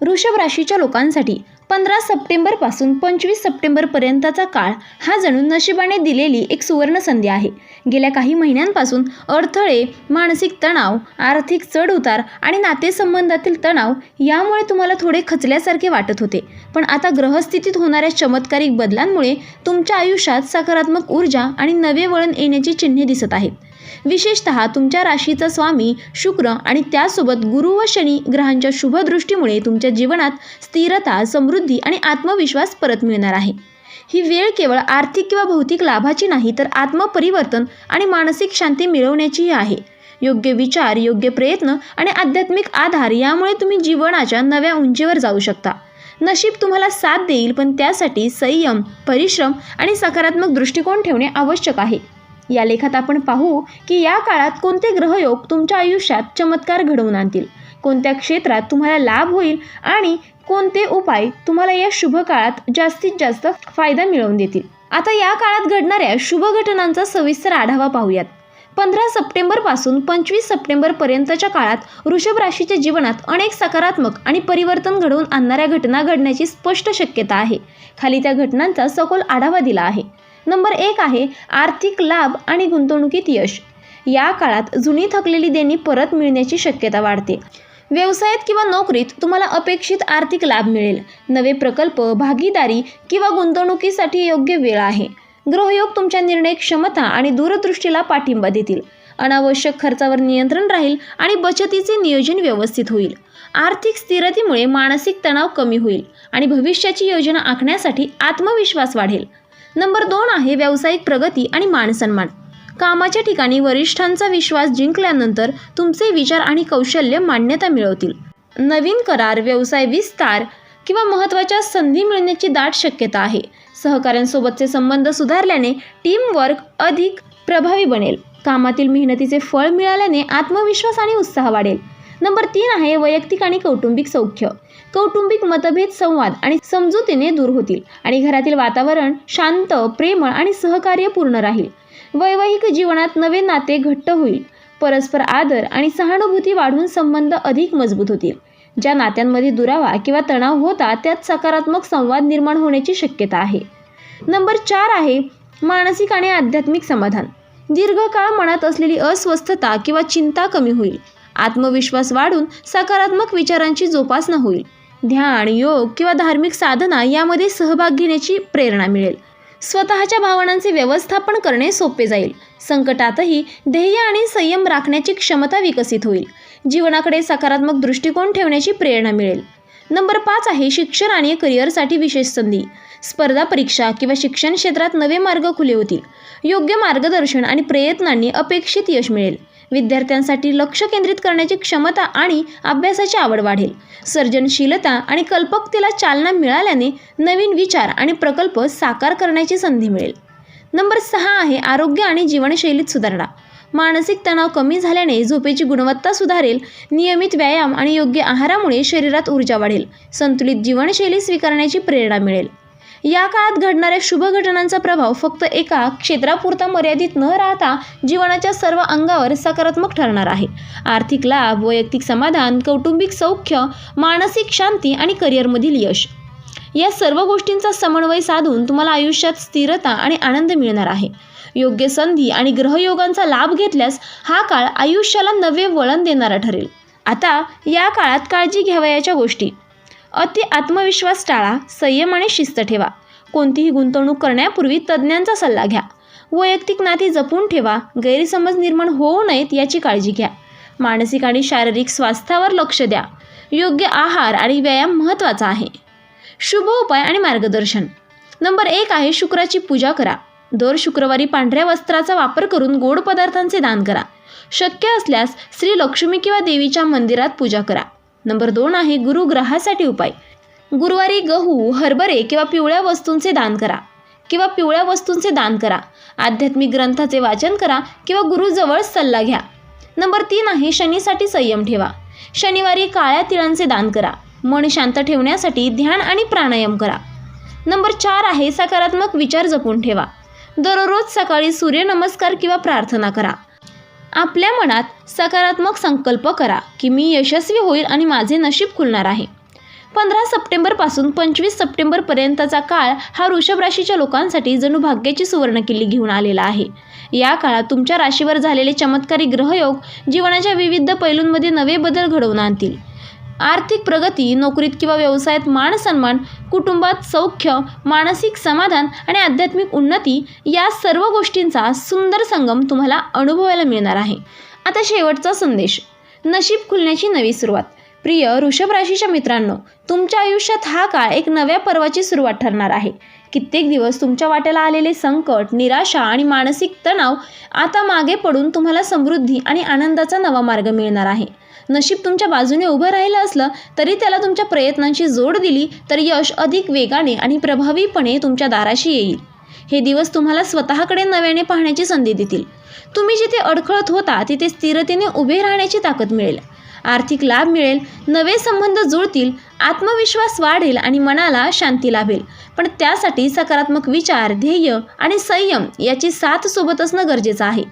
वृषभ राशीच्या लोकांसाठी पंधरा सप्टेंबरपासून पंचवीस सप्टेंबरपर्यंतचा काळ हा जणू नशिबाने दिलेली एक सुवर्ण संधी आहे. गेल्या काही महिन्यांपासून अडथळे मानसिक तणाव आर्थिक चढउतार आणि नातेसंबंधातील तणाव यामुळे तुम्हाला थोडे खचल्यासारखे वाटत होते. पण आता ग्रहस्थितीत होणाऱ्या चमत्कारिक बदलांमुळे तुमच्या आयुष्यात सकारात्मक ऊर्जा आणि नवे वळण येण्याची चिन्हे दिसत आहेत. विशेषतः तुमच्या राशीचा स्वामी शुक्र आणि त्यासोबत गुरु व शनी ग्रहांच्या शुभदृष्टीमुळे तुमच्या जीवनात स्थिरता समृद्धी आणि आत्मविश्वास परत मिळणार आहे. ही वेळ केवळ आर्थिक किंवा भौतिक लाभाची नाही तर आत्मपरिवर्तन आणि मानसिक शांती मिळवण्याचीही आहे. योग्य विचार योग्य प्रयत्न आणि आध्यात्मिक आधार यामुळे तुम्ही जीवनाच्या नव्या उंचीवर जाऊ शकता. नशीब तुम्हाला साथ देईल पण त्यासाठी संयम परिश्रम आणि सकारात्मक दृष्टिकोन ठेवणे आवश्यक आहे. या लेखात आपण पाहू की या काळात कोणते ग्रहयोग तुमच्या आयुष्यात चमत्कार घडवून आणतील? कोणत्या क्षेत्रात तुम्हाला लाभ होईल आणि कोणते उपाय तुम्हाला या शुभ काळात जास्तीत जास्त फायदा मिळवून देतील? आता या काळात घडणाऱ्या शुभ घटनांचा सविस्तर आढावा पाहूयात. पंधरा सप्टेंबरपासून पंचवीस सप्टेंबरपर्यंतच्या काळात वृषभ राशीच्या जीवनात अनेक सकारात्मक आणि परिवर्तन घडवून आणणाऱ्या घटना घडण्याची स्पष्ट शक्यता आहे. खाली त्या घटनांचा सखोल आढावा दिला आहे. नंबर एक आहे आर्थिक लाभ आणि गुंतवणुकीत यश. या काळात जुनी थकलेली देणी परत मिळण्याची शक्यता वाढते. व्यवसायात किंवा नोकरीत तुम्हाला अपेक्षित आर्थिक लाभ मिळेल. नवे प्रकल्प भागीदारी किंवा गुंतवणुकीसाठी योग्य वेळ आहे. ग्रहयोग तुमच्या निर्णय क्षमता आणि दूरदृष्टीला पाठिंबा देतील. अनावश्यक खर्चावर नियंत्रण राहील आणि बचतीचे नियोजन व्यवस्थित होईल. आर्थिक स्थिरतेमुळे मानसिक तणाव कमी होईल आणि भविष्याची योजना आखण्यासाठी आत्मविश्वास वाढेल. नंबर दोन आहे व्यावसायिक प्रगती आणि मानसन्मान कामाच्या ठिकाणी वरिष्ठांचा विश्वास जिंकल्यानंतर तुमचे विचार आणि कौशल्य मान्यता मिळवतील. नवीन करार व्यवसाय विस्तार किंवा महत्त्वाच्या संधी मिळण्याची दाट शक्यता आहे. सहकाऱ्यांसोबतचे संबंध सुधारल्याने टीमवर्क अधिक प्रभावी बनेल. कामातील मेहनतीचे फळ मिळाल्याने आत्मविश्वास आणि उत्साह वाढेल. नंबर तीन आहे वैयक्तिक आणि कौटुंबिक सौख्य. कौटुंबिक मतभेद संवाद आणि समजुतीने दूर होतील आणि घरातील वातावरण शांत प्रेमळ आणि सहकार्यपूर्ण राहील. वैवाहिक जीवनात नवे नाते घट्ट होईल. परस्पर आदर आणि सहानुभूती वाढून संबंध अधिक मजबूत होतील. ज्या नात्यांमध्ये दुरावा किंवा तणाव होता त्यात सकारात्मक संवाद निर्माण होण्याची शक्यता आहे. नंबर चार आहे मानसिक आणि आध्यात्मिक समाधान. दीर्घकाळ मनात असलेली अस्वस्थता किंवा चिंता कमी होईल. आत्मविश्वास वाढून सकारात्मक विचारांची जोपासना होईल. ध्यान योग किंवा धार्मिक साधना यामध्ये सहभाग घेण्याची प्रेरणा मिळेल. स्वतःच्या भावनांचे व्यवस्थापन करणे सोपे जाईल. संकटातही ध्येय आणि संयम राखण्याची क्षमता विकसित होईल. जीवनाकडे सकारात्मक दृष्टिकोन ठेवण्याची प्रेरणा मिळेल. नंबर पाच आहे शिक्षण आणि करिअरसाठी विशेष संधी. स्पर्धा परीक्षा किंवा शिक्षण क्षेत्रात नवे मार्ग खुले होतील. योग्य मार्गदर्शन आणि प्रयत्नांनी अपेक्षित यश मिळेल. विद्यार्थ्यांसाठी लक्ष केंद्रित करण्याची क्षमता आणि अभ्यासाची आवड वाढेल. सर्जनशीलता आणि कल्पकतेला चालना मिळाल्याने नवीन विचार आणि प्रकल्प साकार करण्याची संधी मिळेल. नंबर सहा आहे आरोग्य आणि जीवनशैलीत सुधारणा. मानसिक तणाव कमी झाल्याने झोपेची गुणवत्ता सुधारेल नियमित व्यायाम आणि योग्य आहारामुळे शरीरात ऊर्जा वाढेल संतुलित जीवनशैली स्वीकारण्याची प्रेरणा मिळेल. या काळात घडणाऱ्या शुभ घटनांचा प्रभाव फक्त एका क्षेत्रापुरता मर्यादित न राहता जीवनाच्या सर्व अंगावर सकारात्मक ठरणार आहे. आर्थिक लाभ वैयक्तिक समाधान कौटुंबिक सौख्य मानसिक शांती आणि करिअरमधील यश. या सर्व गोष्टींचा समन्वय साधून तुम्हाला आयुष्यात स्थिरता आणि आनंद मिळणार आहे. योग्य संधी आणि ग्रहयोगांचा लाभ घेतल्यास हा काळ आयुष्याला नवे वळण देणारा ठरेल. आता या काळात काळजी घ्यावयाच्या गोष्टी. अति आत्मविश्वास टाळा संयम आणि शिस्त ठेवा. कोणतीही गुंतवणूक करण्यापूर्वी तज्ज्ञांचा सल्ला घ्या. वैयक्तिक नाती जपून ठेवा. गैरसमज निर्माण होऊ नयेत याची काळजी घ्या. मानसिक आणि शारीरिक स्वास्थ्यावर लक्ष द्या. योग्य आहार आणि व्यायाम महत्त्वाचा आहे. शुभ उपाय आणि मार्गदर्शन. नंबर एक आहे शुक्राची पूजा करा. दर शुक्रवारी पांढऱ्या वस्त्राचा वापर करून गोड पदार्थांचे दान करा. शक्य असल्यास श्री लक्ष्मी किंवा देवीच्या मंदिरात पूजा करा. नंबर दोन आहे गुरुग्रहासाठी उपाय. गुरुवारी गहू हरभरे किंवा पिवळ्या वस्तूंचे दान करा किंवा पिवळ्या वस्तूंचे दान करा. आध्यात्मिक ग्रंथाचे वाचन करा किंवा गुरुजवळ सल्ला घ्या. नंबर तीन आहे शनीसाठी संयम ठेवा. शनिवारी काळ्या तिळांचे दान करा. मन शांत ठेवण्यासाठी ध्यान आणि प्राणायाम करा. नंबर चार आहे सकारात्मक विचार जपून ठेवा. दररोज सकाळी सूर्यनमस्कार किंवा प्रार्थना करा. आपल्या मनात सकारात्मक संकल्प करा की मी यशस्वी होईल आणि माझे नशीब खुलणार आहे. पंधरा सप्टेंबरपासून पंचवीस सप्टेंबरपर्यंतचा काळ हा वृषभ राशीच्या लोकांसाठी जणू भाग्याची सुवर्णकिल्ली घेऊन आलेला आहे. या काळात तुमच्या राशीवर झालेले चमत्कारी ग्रहयोग जीवनाच्या विविध पैलूंमध्ये नवे बदल घडवून आणतील. आर्थिक प्रगती नोकरीत किंवा व्यवसायात मान सन्मान कुटुंबात सौख्य मानसिक समाधान आणि आध्यात्मिक उन्नती या सर्व गोष्टींचा सुंदर संगम तुम्हाला अनुभवायला मिळणार आहे. आता शेवटचा संदेश. नशीब खुलण्याची नवी सुरुवात. प्रिय वृषभ राशीच्या मित्रांनो तुमच्या आयुष्यात हा काळ एक नव्या पर्वाची सुरुवात ठरणार आहे. कित्येक दिवस तुमच्या वाट्याला आलेले संकट निराशा आणि मानसिक तणाव आता मागे पडून तुम्हाला समृद्धी आणि आनंदाचा नवा मार्ग मिळणार आहे. नशीब तुमच्या बाजूने उभं राहिलं असलं तरी त्याला तुमच्या प्रयत्नांची जोड दिली तर यश अधिक वेगाने आणि प्रभावीपणे तुमच्या दाराशी येईल. हे दिवस तुम्हाला स्वतःकडे नव्याने पाहण्याची संधी देतील. तुम्ही जिथे अडखळत होता तिथे स्थिरतेने उभे राहण्याची ताकद मिळेल. आर्थिक लाभ मिळेल नवे संबंध जुळतील आत्मविश्वास वाढेल आणि मनाला शांती लाभेल. पण त्यासाठी सकारात्मक विचार ध्येय आणि संयम याची साथ सोबत असणं गरजेचं आहे.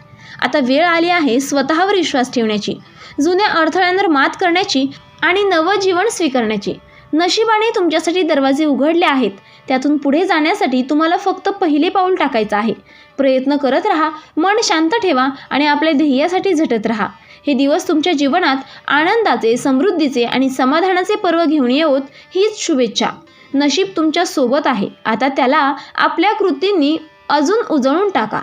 आता वेळ आली आहे स्वतःवर विश्वास ठेवण्याची. जुन्या अडथळ्यांवर मात करण्याची आणि नवं जीवन स्वीकारण्याची. नशिबाने तुमच्यासाठी दरवाजे उघडले आहेत. त्यातून पुढे जाण्यासाठी तुम्हाला फक्त पहिले पाऊल टाकायचं आहे. प्रयत्न करत राहा मन शांत ठेवा आणि आपल्या ध्येयासाठी झटत राहा. हे दिवस तुमच्या जीवनात आनंदाचे समृद्धीचे आणि समाधानाचे पर्व घेऊन येवोत हीच शुभेच्छा. नशीब तुमच्यासोबत आहे. आता त्याला आपल्या कृतींनी अजून उजळून टाका.